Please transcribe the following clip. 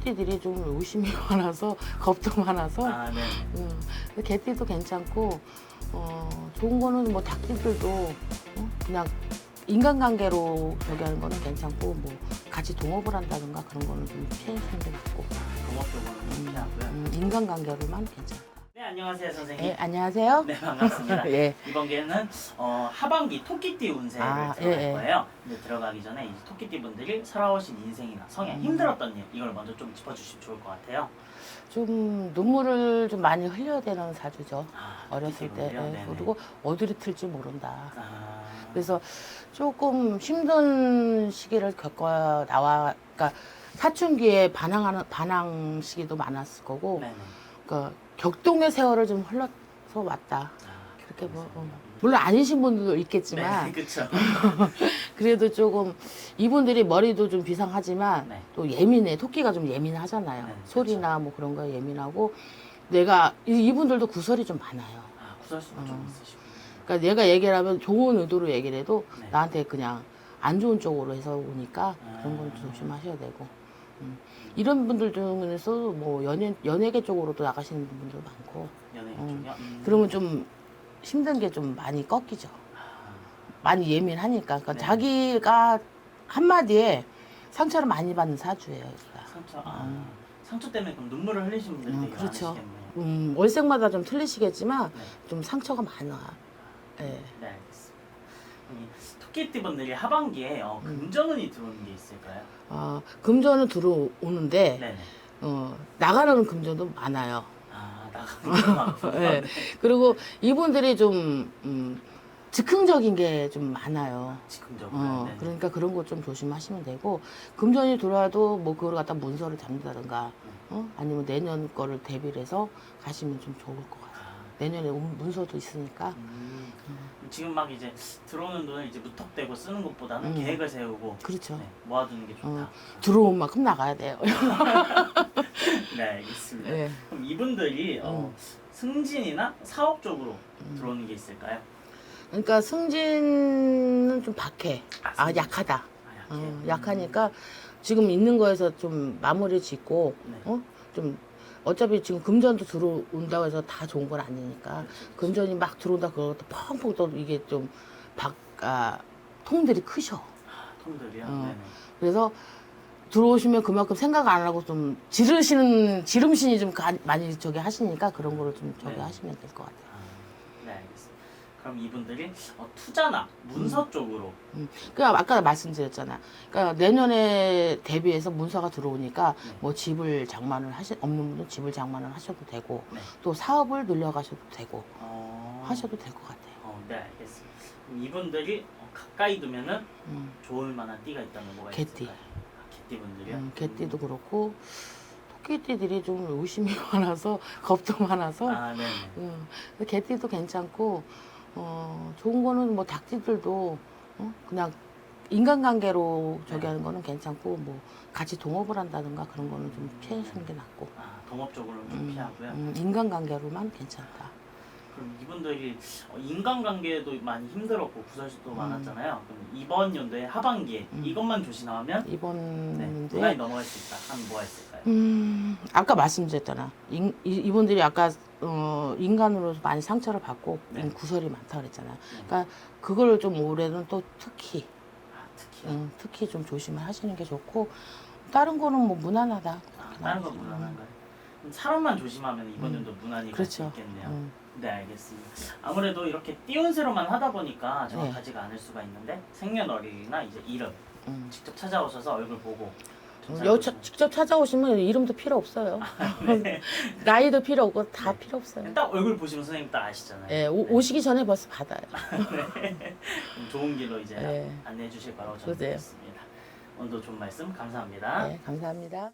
토끼띠들이 좀 의심이 많아서 겁도 많아서 아, 네. 음, 근데 개띠도 괜찮고 어, 좋은 거는 뭐 닭띠들도 어, 그냥 인간관계로 저기 하는 거는 괜찮고 뭐 같이 동업을 한다든가 그런 거는 좀 피하시는 게 낫고 동업적으로는 좀 피하고요. 음, 인간관계로만 괜찮다. 네, 안녕하세요, 선생님. 예, 안녕하세요. 네, 반갑습니다. 예. 이번 기회는 어, 하반기 토끼띠 운세를 아, 들어갈 예, 예. 거예요. 근데 들어가기 전에 이제 토끼띠 분들이 살아오신 인생이나 성에 음. 힘들었던 일 이걸 먼저 좀 짚어주시면 좋을 것 같아요. 좀 눈물을 좀 많이 흘려야 되는 사주죠. 아, 어렸을 때. 예, 네네. 그리고 어디를 틀지 모른다. 아, 그래서 조금 힘든 시기를 겪어 나와, 그러니까 사춘기에 반항하는 반항 시기도 많았을 거고, 네네. 그러니까 격동의 세월을 좀 흘러서 왔다. 아, 그렇게 뭐, 어. 음. 물론 아니신 분들도 있겠지만, 네, 그렇죠. 그래도 조금 이분들이 머리도 좀 비상하지만 네. 또 예민해. 토끼가 좀 예민하잖아요. 네, 소리나 뭐 그런 거에 예민하고, 내가 이- 이분들도 구설이 좀 많아요. 아, 구설수가 좀 어. 있으시군요. 그러니까 내가 얘기를 하면 좋은 의도로 얘기를 해도 네. 나한테 그냥 안 좋은 쪽으로 해서 오니까 그런 건 아. 조심하셔야 되고 음. 이런 분들 중에서도 뭐 연예 연예계 쪽으로도 나가시는 분들도 많고 연예인 음. 쪽이요? 음. 그러면 좀 힘든 게 좀 많이 꺾이죠 아, 많이 예민하니까 그러니까 네. 자기가 한 마디에 상처를 많이 받는 사주예요 여기가. 상처, 아, 음. 상처 때문에 그럼 눈물을 흘리신 분들이 음, 그렇죠. 많으시겠네요. 음, 월색마다 좀 틀리시겠지만 네. 좀 상처가 많아 예. 네. 이 토끼띠 분들이 하반기에 어, 음. 금전운이 들어오는 게 있을까요? 아, 금전은 들어오는데 네네. 어, 나가는 금전도 많아요 아, 나가는 거 많고. 네. 그리고 이분들이 좀 음, 즉흥적인 게 좀 많아요. 즉흥적으로. 어, 네. 그러니까 그런 거 좀 조심하시면 되고 금전이 들어와도 뭐 그걸 갖다 문서를 잡는다든가 어? 아니면 내년 거를 대비를 해서 가시면 좀 좋을 것 같아요. 아, 내년에 문- 문서도 있으니까 음, 지금 막 이제 들어오는 돈을 이제 무턱대고 쓰는 것보다는 음. 계획을 세우고 그렇죠. 네, 모아두는 게 좋다. 어. 들어온 만큼 나가야 돼요. 네, 알겠습니다. 네. 그럼 이분들이 어, 승진이나 사업 쪽으로 음. 들어오는 게 있을까요? 그러니까 승진은 좀 박해. 아 승진. 약하다. 아, 약해. 어, 음. 약하니까 지금 있는 거에서 좀 마무리 짓고 네. 어? 좀 어차피 지금 금전도 들어온다고 해서 다 좋은 건 아니니까 금전이 막 들어온다 그러고 펑펑 또 이게 좀 박, 아, 통들이 크셔. 아, 통들이요? 어. 네네. 그래서 들어오시면 그만큼 생각 안 하고 좀 지르시는 지름신이 좀 가- 많이 저기 하시니까 그런 거를 좀 저기 네. 하시면 될 것 같아요. 아, 네, 알겠습니다. 그럼 이분들이 어, 투자나 문서 쪽으로 그러니까 아까 말씀드렸잖아. 그러니까 내년에 대비해서 문서가 들어오니까 네. 뭐 집을 장만을 하시 없는 분은 집을 장만을 하셔도 되고 네. 또 사업을 늘려가셔도 되고 어, 하셔도 될 것 같아요. 어, 네, 알겠습니다. 그럼 이분들이 어, 가까이 두면은 음, 좋을 만한 띠가 있다면 뭐가 개띠. 있을까요? 아, 개띠 분들이요? 음, 개띠도 그렇고 토끼띠들이 좀 의심이 많아서 겁도 많아서 아, 네. 음, 근데 개띠도 괜찮고 어, 좋은 거는 뭐 닭띠들도 어? 그냥 인간관계로 저기 네. 하는 거는 괜찮고 뭐 같이 동업을 한다든가 그런 거는 좀 피하시는 게 낫고 아, 동업적으로는 좀 음, 피하고요. 음, 인간관계로만 괜찮다. 그럼 이분들이 어, 인간관계도 많이 힘들었고 구설수도 음. 많았잖아요. 그럼 이번 연도에 하반기에 음. 이것만 조심하면 이번 네, 문제 무난히 넘어갈 수 있다. 하면 뭐가 있을까요? 음, 아까 말씀드렸잖아. 인, 이, 이분들이 아까 어, 인간으로 많이 상처를 받고 네. 인 구설이 많다 그랬잖아. 그러니까 그걸 좀 올해는 또 특히 아, 특히 음, 특히 좀 조심을 하시는 게 좋고 다른 거는 뭐 무난하다. 아, 다른 건 음. 무난한가요? 그럼 사람만 조심하면 이번 음. 연도 무난히 갈 수 그렇죠. 있겠네요. 음, 네 알겠습니다. 아무래도 이렇게 띄운새로만 하다 보니까 네. 정확하지가 않을 수가 있는데 생년월일이나 이제 이름 음. 직접 찾아오셔서 얼굴 보고 좀 여, 살펴보고. 차- 직접 찾아오시면 이름도 필요 없어요. 네. 나이도 필요 없고 다 네. 필요 없어요. 딱 얼굴 보시면 선생님 딱 아시잖아요. 예, 오, 네. 오시기 전에 벌써 받아요. 좀 좋은 길로 이제 네. 안내해 주실 거라고 저는 그러세요. 믿습니다. 오늘도 좋은 말씀 감사합니다. 네, 감사합니다.